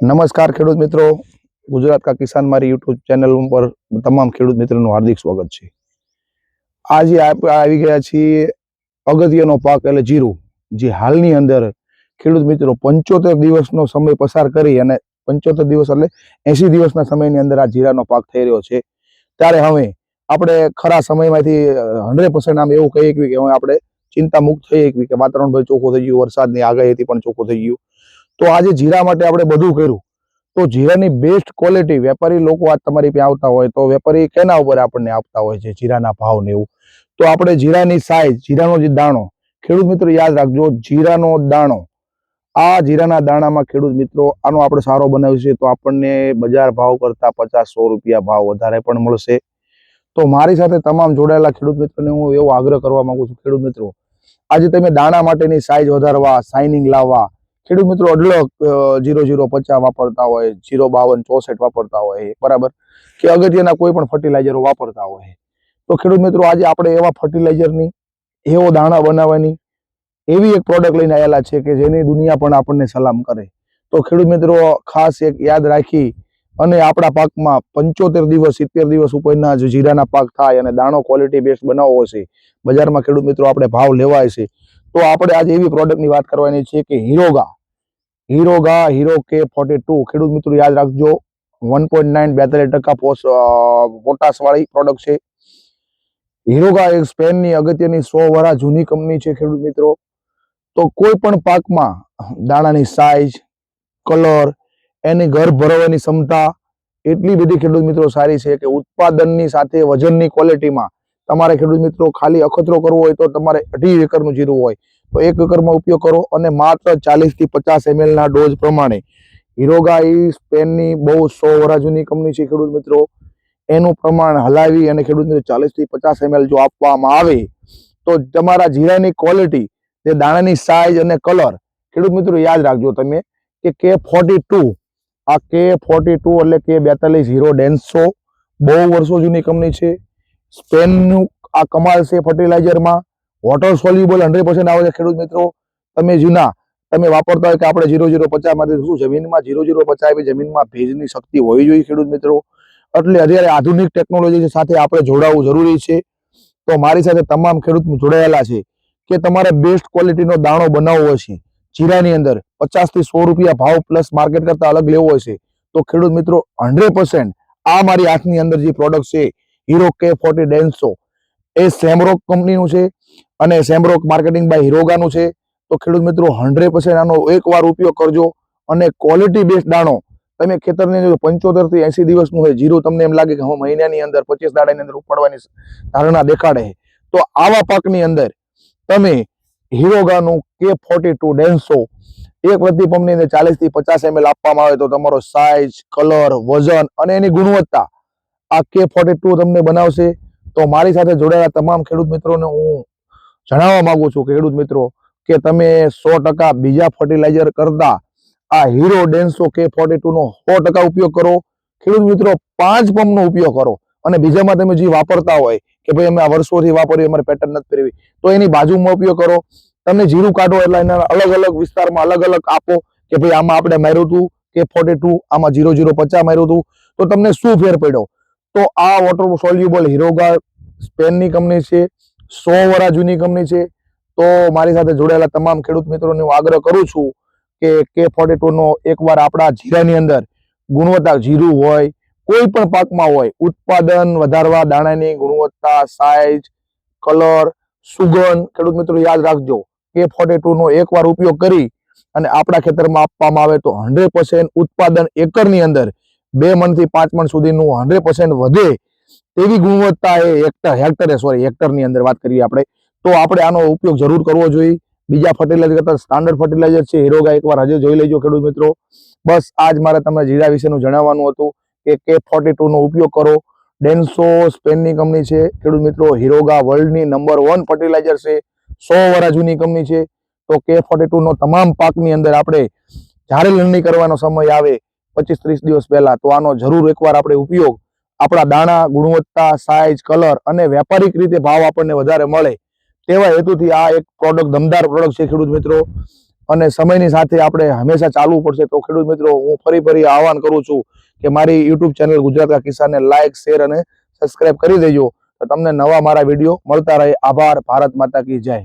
નમસ્કાર ખેડૂત મિત્રો. ગુજરાત કા કિસાન મારી યુટ્યુબ ચેનલ ઉપર તમામ ખેડૂત મિત્રોનું હાર્દિક સ્વાગત છે. આજે આવી ગયા છીએ અગત્યનો પાક એટલે જીરું, જે હાલની અંદર ખેડૂત મિત્રો પંચોતેર દિવસનો સમય પસાર કરી અને પંચોતેર દિવસ એટલે એસી દિવસના સમયની અંદર આ જીરાનો પાક થઈ રહ્યો છે. ત્યારે હવે આપણે ખરા સમયમાંથી હંડ્રેડ પર્સન્ટ આમ એવું કહીએ કે હવે આપણે ચિંતા મુક્ત થઈ કે વાતાવરણ ભાઈ ચોખ્ખું થઈ ગયું, વરસાદની આગાહીથી પણ ચોખ્ખું થઈ ગયું. તો આજે જીરા માટે આપણે બધું કર્યું. તો જીરાની બેસ્ટ ક્વોલિટી વેપારી લોકો આજ તમારી પાસે આવતા હોય તો વેપારી કેના ઉપર આપણને આપતા હોય છે જીરાના ભાવ ને એવું? તો આપણે જીરાની સાઈઝ જીરાનો જે દાણો, ખેડૂત મિત્રો યાદ રાખજો, જીરાનો દાણો. આ જીરાના દાણામાં ખેડૂત મિત્રો આનો આપણે સારો બનાવ્યો છે તો આપણને બજાર ભાવ કરતા પચાસ સો રૂપિયા ભાવ વધારે પણ મળશે. તો મારી સાથે તમામ જોડાયેલા ખેડૂત મિત્રોને હું એવો આગ્રહ કરવા માંગુ છું, ખેડૂત મિત્રો, આજે તમે દાણા માટેની સાઈઝ વધારવા સાઇનિંગ લાવવા ખેડૂત મિત્રો, અઢળક જીરો જીરો પચાસ વાપરતા હોય, જીરો બાવન ચોસઠ વાપરતા હોય, બરાબર? કે અગત્યના કોઈ પણ ફર્ટિલાઇઝરો વાપરતા હોય. તો ખેડૂત મિત્રો, આજે આપણે એવા ફર્ટિલાઇઝરની એવો દાણા બનાવવાની એવી એક પ્રોડક્ટ લઈને આવેલા છે કે જેની દુનિયા પણ આપણને સલામ કરે. તો ખેડૂત મિત્રો, ખાસ એક યાદ રાખી અને આપણા પાકમાં પંચોતેર દિવસ, સિત્તેર દિવસ ઉપરના જ જીરાના પાક થાય અને દાણો ક્વોલિટી બેસ્ટ બનાવવો છે, બજારમાં ખેડૂત મિત્રો, આપણે ભાવ લેવાય છે. તો આપણે આજે એવી પ્રોડક્ટની વાત કરવાની છે કે હીરોગા હીરોગા હીરો કે ફોર્ટી ટુ ખેડૂત મિત્રો, યાદ રાખજો. વન પોઈન્ટ નાઇન બેતાલીસ ટકા પોટાસવાળી પ્રોડક્ટ છે. હીરોગા એક સ્પેનની અગત્યની સો વર્ષ જૂની કંપની છે, ખેડૂત મિત્રો. તો કોઈ પણ પાકમાં દાણાની સાઇઝ કલર એની ઘર ભરવાની ક્ષમતા એટલી બધી ખેડૂત મિત્રો સારી છે કે ઉત્પાદનની સાથે વજનની ક્વોલિટીમાં તમારે ખેડૂત મિત્રો ખાલી અખતરો કરવો હોય તો તમારે અઢી એકરનું જીરું હોય. તો એક એકરમાં ઉપયોગ કરો અને માત્ર ચાલીસથી પચાસ એમએલના ડોઝ પ્રમાણે. હિરોગા એ સ્પેનની બહુ સો વર્ષ જૂની કંપની છે ખેડૂત મિત્રો. એનું પ્રમાણ હલાવી અને ખેડૂત મિત્રો ચાલીસથી પચાસ એમએલ જો આપવામાં આવે, તો તમારા જીરાની ક્વોલિટી, જે દાણાની સાઇઝ અને કલર ખેડૂત મિત્રો યાદ રાખજો તમે કે કે ફોર્ટી ટુ આ કે ફોર્ટી ટુ એટલે કે બેતાલીસ હીરો ડેન્સો, બહુ વર્ષો જૂની કંપની છે. સ્પેનનું આ કમાલ છે ફર્ટિલાઇઝરમાં વોટર સોલ્યુબલ હંડ્રેડ પર્સન્ટ આવે છે ખેડૂત મિત્રો. તમે જૂના, તમે વાપરતા હોય કે આપણે ઝીરો ઝીરો પચાસમાંથી શું જમીનમાં ઝીરો પચાસ આવી જમીનમાં ભેજની શક્તિ હોવી જોઈએ ખેડૂત મિત્રો. એટલે અત્યારે આધુનિક ટેકનોલોજી સાથે આપણે જોડાવવું જરૂરી છે. તો મારી સાથે તમામ ખેડૂત જોડાયેલા છે કે તમારે બેસ્ટ ક્વોલિટીનો દાણો બનાવવો છે. જીરાની અંદર પચાસથી સો રૂપિયા ભાવ પ્લસ માર્કેટ કરતા અલગ લેવો હશે. તો ખેડૂત મિત્રો હંડ્રેડ આ મારી હાથની અંદર જે પ્રોડક્ટ છે હીરો કે ફોર્ટી ડેન્સો એ સેમરોક કંપનીનું છે. અને સેમરોક માર્કેટિંગ બાય હિરોગાનું છે. તો ખેડૂત મિત્રો હંડ્રેડ પર્સન્ટ આનો એકવાર ઉપયોગ કરજો અને ક્વોલિટી બેસ્ટ દાણો. તમે ખેતરની અંદર પંચોતેરથી એંસી દિવસનું હોય, જીરું તમને એમ લાગે કે હું મહિનાની અંદર પચીસ દાડાની અંદર ઉપાડવાની ધારણા દેખાડે. તો આવા પાકની અંદર તમે હીરોગાનું કે ફોર્ટી ટુ ડેન્સો એક પ્રતિ પંપની અંદર ચાલીસથી પચાસ એમએલ આપવામાં આવે તો તમારો સાઇઝ કલર વજન અને એની ગુણવત્તા આ કે ફોર્ટી ટુ તમને બનાવશે. તો મારી સાથે જોડાયેલા તમામ ખેડૂત મિત્રોને હું જણાવવા માંગુ છું ખેડૂત મિત્રો, કે તમે સો ટકા બીજા ફર્ટિલાઇઝર કરતા આ હીરો ડેન્સો કે ફોર્ટી ટુ નો સો ટકા ઉપયોગ કરો. ખેડૂત મિત્રો, પાંચ પંપનો ઉપયોગ કરો. અને બીજામાં તમે જે વાપરતા હોય, કે ભાઈ અમે આ વર્ષોથી વાપરીએ, અમારે પેટર્ન નથી ફેરવી તો એની બાજુમાં ઉપયોગ કરો. તમને જીરું કાઢો એટલે એના અલગ અલગ વિસ્તારમાં અલગ અલગ આપો, કે ભાઈ આમાં આપણે માર્યું હતું કે ફોર્ટી ટુ આમાં જીરો જીરો પચાસ માર્યું હતું. તો તમને શું ફેર પડ્યો? તો આ વોટર સોલ્યુબલ હીરોગા સ્પેનની કંપની છે. સો વર્ષ જૂની કંપની છે. તો મારી સાથે જોડાયેલા તમામ ખેડૂત મિત્રોને હું આગ્રહ કરું છું કે કે ફોર્ટી ટુ નો એકવાર આપણા જીરાની અંદર ગુણવત્તા જીરું હોય, કોઈ પણ પાકમાં હોય, ઉત્પાદન વધારવા, દાણાની ગુણવત્તા સાઇઝ કલર સુગંધ, ખેડૂત મિત્રો યાદ રાખજો. કે ફોર્ટી ટુ નો એકવાર ઉપયોગ કરી અને આપણા ખેતરમાં આપવામાં આવે તો હંડ્રેડ ઉત્પાદન એકરની અંદર બે મણથી પાંચ મણ સુધીનું હંડ્રેડ વધે તેવી ગુણવત્તા એ હેક્ટર હેક્ટરે સોરી હેક્ટરની અંદર વાત કરીએ આપણે, તો આપણે આનો ઉપયોગ જરૂર કરવો જોઈએ. બીજા ફર્ટિલાઇઝર કરતા સ્ટાન્ડર્ડ ફર્ટિલાઇઝર છે હીરોગા એકવાર હજુ જોઈ લેજો ખેડૂત મિત્રો. બસ, આજ મારે તમને જીરા વિશેનું જણાવવાનું હતું કે કે ફોર્ટી નો ઉપયોગ કરો. ડેન્સો સ્પેનની કંપની છે. ખેડૂત મિત્રો હીરોગા વર્લ્ડની નંબર વન ફર્ટિલાઇઝર છે. સો વર્ષ જૂની કંપની છે. તો કે ફોર્ટી નો તમામ પાકની અંદર આપણે જ્યારે લણણી કરવાનો સમય આવે પચીસ ત્રીસ દિવસ પહેલા. તો આનો જરૂર એકવાર આપણે ઉપયોગ આપણા દાણા, ગુણવત્તા સાઇઝ કલર અને વ્યાપારિક રીતે ભાવ આપણને વધારે મળે તેવા હેતુથી આ એક પ્રોડક્ટ દમદાર પ્રોડક્ટ છે ખેડૂત મિત્રો. અને સમયની સાથે આપણે હંમેશા ચાલવું પડશે તો ખેડૂત મિત્રો, હું ફરી ફરી આહવાન કરું છું કે મારી યુટ્યુબ ચેનલ ગુજરાત કા કિસાનને લાઇક શેર અને સબસ્ક્રાઇબ કરી દેજો. તો તમને નવા મારા વીડિયો મળતા રહે. આભાર. ભારત માતા કી જય.